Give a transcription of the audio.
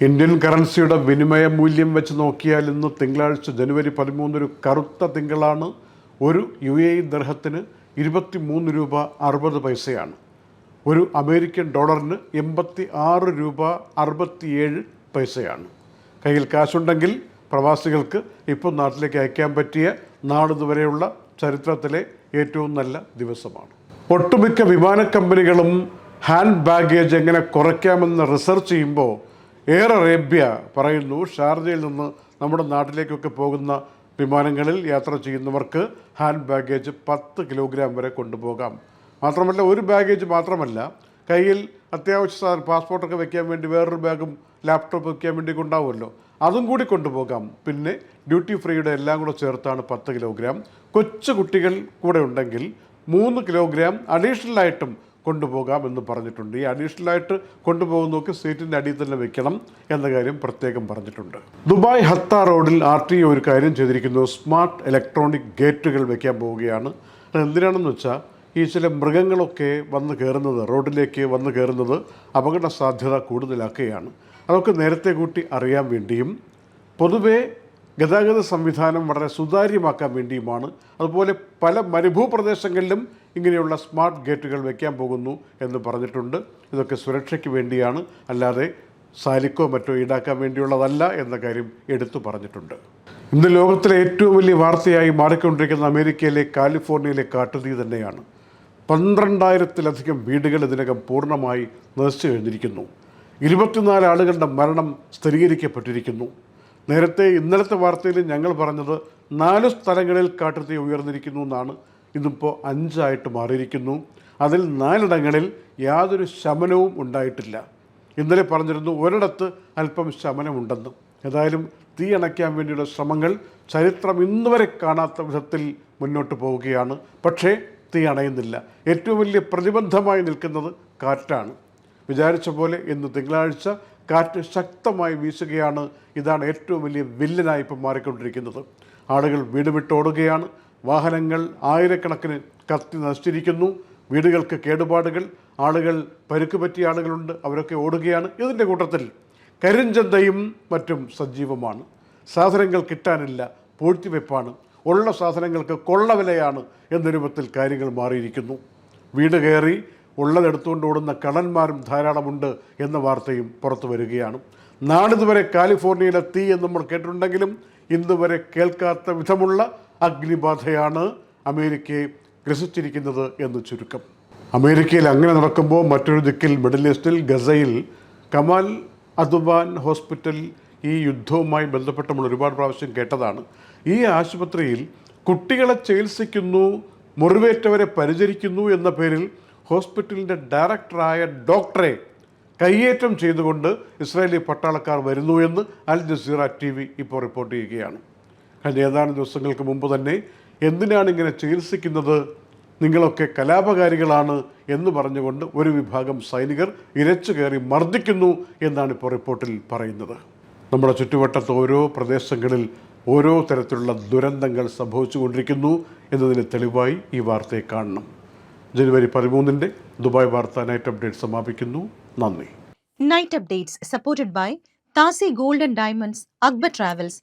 Indian കറൻസിയുടെ വിനിമയ മൂല്യം വെച്ച് നോക്കിയാൽ ഇന്ന് തിങ്കളാഴ്ച ജനുവരി പതിമൂന്ന് ഒരു കറുത്ത തിങ്കളാണ്. ഒരു യു എ ദർഹത്തിന് ഇരുപത്തി മൂന്ന് രൂപ അറുപത് പൈസയാണ്. ഒരു അമേരിക്കൻ ഡോളറിന് എൺപത്തി ആറ് രൂപ അറുപത്തിയേഴ് പൈസയാണ്. കയ്യിൽ കാശുണ്ടെങ്കിൽ പ്രവാസികൾക്ക് ഇപ്പോൾ നാട്ടിലേക്ക് അയക്കാൻ പറ്റിയ നാളിതുവരെയുള്ള ചരിത്രത്തിലെ ഏറ്റവും നല്ല ദിവസമാണ്. ഒട്ടുമിക്ക വിമാന കമ്പനികളും ഹാൻഡ് ബാഗേജ് എങ്ങനെ കുറയ്ക്കാമെന്ന് റിസർച്ച് ചെയ്യുമ്പോൾ എയർ അറേബ്യ പറയുന്നു ഷാർജയിൽ നിന്ന് നമ്മുടെ നാട്ടിലേക്കൊക്കെ പോകുന്ന വിമാനങ്ങളിൽ യാത്ര ചെയ്യുന്നവർക്ക് ഹാൻഡ് ബാഗേജ് പത്ത് കിലോഗ്രാം വരെ കൊണ്ടുപോകാം. മാത്രമല്ല ഒരു ബാഗേജ് മാത്രമല്ല കയ്യിൽ അത്യാവശ്യ സാധനം പാസ്പോർട്ടൊക്കെ വെക്കാൻ വേണ്ടി വേറൊരു ബാഗും ലാപ്ടോപ്പ് വെക്കാൻ വേണ്ടി ഉണ്ടാവുമല്ലോ അതും കൂടി കൊണ്ടുപോകാം. പിന്നെ ഡ്യൂട്ടി ഫ്രീയുടെ എല്ലാം കൂടെ ചേർത്താണ് പത്ത് കിലോഗ്രാം. കൊച്ചു കുട്ടികൾ കൂടെ ഉണ്ടെങ്കിൽ മൂന്ന് കിലോഗ്രാം അഡീഷണലായിട്ടും കൊണ്ടുപോകാം എന്ന് പറഞ്ഞിട്ടുണ്ട്. ഈ അഡീഷണലായിട്ട് കൊണ്ടുപോകുന്നതൊക്കെ സീറ്റിന്റെ അടിയിൽ തന്നെ വെക്കണം എന്ന കാര്യം പ്രത്യേകം പറഞ്ഞിട്ടുണ്ട്. ദുബായ് ഹത്ത റോഡിൽ ആർ ടി ഒരു കാര്യം ചെയ്തിരിക്കുന്നു. സ്മാർട്ട് ഇലക്ട്രോണിക് ഗേറ്റുകൾ വെക്കാൻ പോവുകയാണ്. എന്തിനാണെന്ന് വെച്ചാൽ ഈ ചില മൃഗങ്ങളൊക്കെ വന്ന് കയറുന്നത് റോഡിലേക്ക് വന്ന് കയറുന്നത് അപകട സാധ്യത കൂടുതലാക്കുകയാണ്. അതൊക്കെ നേരത്തെ കൂട്ടി അറിയാൻ വേണ്ടിയും പൊതുവേ ഗതാഗത സംവിധാനം വളരെ സുതാര്യമാക്കാൻ വേണ്ടിയുമാണ്. അതുപോലെ പല മരുഭൂപ്രദേശങ്ങളിലും ഇങ്ങനെയുള്ള സ്മാർട്ട് ഗേറ്റുകൾ വയ്ക്കാൻ പോകുന്നു എന്ന് പറഞ്ഞിട്ടുണ്ട്. ഇതൊക്കെ സുരക്ഷയ്ക്ക് വേണ്ടിയാണ്. അല്ലാതെ സാലിക്കോ മറ്റോ ഈടാക്കാൻ വേണ്ടിയുള്ളതല്ല എന്ന കാര്യം എടുത്തു പറഞ്ഞിട്ടുണ്ട്. ഇന്ന് ലോകത്തിലെ ഏറ്റവും വലിയ വാർത്തയായി മാറിക്കൊണ്ടിരിക്കുന്ന അമേരിക്കയിലെ കാലിഫോർണിയയിലെ കാട്ടുതീ തന്നെയാണ്. പന്ത്രണ്ടായിരത്തിലധികം വീടുകൾ ഇതിനകം പൂർണമായി നശിച്ചു കഴിഞ്ഞിരിക്കുന്നു. ഇരുപത്തിനാല് ആളുകളുടെ മരണം സ്ഥിരീകരിക്കപ്പെട്ടിരിക്കുന്നു. നേരത്തെ ഇന്നലത്തെ വാർത്തയിൽ ഞങ്ങൾ പറഞ്ഞത് നാല് സ്ഥലങ്ങളിൽ കാട്ടുതീ ഉയർന്നിരിക്കുന്നു എന്നാണ്. ഇതിപ്പോൾ അഞ്ചായിട്ട് മാറിയിരിക്കുന്നു. അതിൽ നാലിടങ്ങളിൽ യാതൊരു ശമനവും ഉണ്ടായിട്ടില്ല. ഇന്നലെ പറഞ്ഞിരുന്നു ഒരിടത്ത് അല്പം ശമനമുണ്ടെന്ന്. ഏതായാലും തീ അണയ്ക്കാൻ വേണ്ടിയുള്ള ശ്രമങ്ങൾ ചരിത്രം ഇന്നുവരെ കാണാത്ത വിധത്തിൽ മുന്നോട്ട് പോവുകയാണ്. പക്ഷേ തീ അണയുന്നില്ല. ഏറ്റവും വലിയ പ്രതിബന്ധമായി നിൽക്കുന്നത് കാറ്റാണ്. വിചാരിച്ച പോലെ ഇന്ന് തിങ്കളാഴ്ച കാറ്റ് ശക്തമായി വീശുകയാണ്. ഇതാണ് ഏറ്റവും വലിയ വില്ലനായി ഇപ്പം മാറിക്കൊണ്ടിരിക്കുന്നത്. ആളുകൾ വീട് വിട്ടോടുകയാണ് വാഹനങ്ങൾ ആയിരക്കണക്കിന് കത്തി നശിച്ചിരിക്കുന്നു. വീടുകൾക്ക് കേടുപാടുകൾ ആളുകൾ പരുക്ക് പറ്റിയ ആളുകളുണ്ട് അവരൊക്കെ ഓടുകയാണ്. ഇതിന്റെ കൂട്ടത്തിൽ കരിഞ്ചന്തയും മറ്റും സജീവമാണ്. സാധനങ്ങൾ കിട്ടാനില്ല പൂഴ്ത്തിവെപ്പാണ്. ഉള്ള സാധനങ്ങൾക്ക് കൊള്ളവിലയാണ് എന്ന രൂപത്തിൽ കാര്യങ്ങൾ മാറിയിരിക്കുന്നു. വീട് കയറി ഉള്ളതെടുത്തുകൊണ്ട് ഓടുന്ന കള്ളന്മാരും ധാരാളമുണ്ട് എന്ന വാർത്തയും പുറത്തു വരികയാണ്. നാളിതുവരെ കാലിഫോർണിയയിലെ തീ എന്ന് നമ്മൾ കേട്ടിട്ടുണ്ടെങ്കിലും ഇന്നുവരെ കേൾക്കാത്ത വിധമുള്ള അഗ്നിബാധയാണ് അമേരിക്കയെ ഗ്രസിച്ചിരിക്കുന്നത് എന്ന് ചുരുക്കം. അമേരിക്കയിൽ അങ്ങനെ നടക്കുമ്പോൾ മറ്റൊരു ദിക്കിൽ മിഡിൽ ഈസ്റ്റിൽ ഗസയിൽ കമാൽ അദുബാൻ ഹോസ്പിറ്റൽ ഈ യുദ്ധവുമായി ബന്ധപ്പെട്ട് നമ്മൾ ഒരുപാട് പ്രാവശ്യം കേട്ടതാണ്. ഈ ആശുപത്രിയിൽ കുട്ടികളെ ചികിത്സിക്കുന്നു മുറിവേറ്റവരെ പരിചരിക്കുന്നു എന്ന പേരിൽ ഹോസ്പിറ്റലിന്റെ ഡയറക്ടറായ ഡോക്ടറെ കയ്യേറ്റം ചെയ്തുകൊണ്ട് ഇസ്രായേലി പട്ടാളക്കാർ വരുന്നു എന്ന് അൽ ജസീറ ടി ഇപ്പോൾ റിപ്പോർട്ട് ചെയ്യുകയാണ്. കഴിഞ്ഞ ഏതാനും ദിവസങ്ങൾക്ക് മുമ്പ് തന്നെ എന്തിനാണ് ഇങ്ങനെ ചികിത്സിക്കുന്നത്? നിങ്ങളൊക്കെ കലാപകാരികളാണ് എന്ന് പറഞ്ഞുകൊണ്ട് ഒരു വിഭാഗം സൈനികർ ഇരച്ചു കയറി മർദ്ദിക്കുന്നു എന്നാണ് ഇപ്പോൾ റിപ്പോർട്ടിൽ പറയുന്നത്. നമ്മുടെ ചുറ്റുവട്ടത്ത് ഓരോ പ്രദേശങ്ങളിൽ ഓരോ തരത്തിലുള്ള ദുരന്തങ്ങൾ സംഭവിച്ചുകൊണ്ടിരിക്കുന്നു എന്നതിന് തെളിവായി ഈ വാർത്തയെ കാണണം. ജനുവരി പതിമൂന്നിന്റെ ദുബായ് വാർത്ത നൈറ്റ് അപ്ഡേറ്റ് സമാപിക്കുന്നു. നന്ദി. Night updates supported by താസി golden diamonds Akbar travels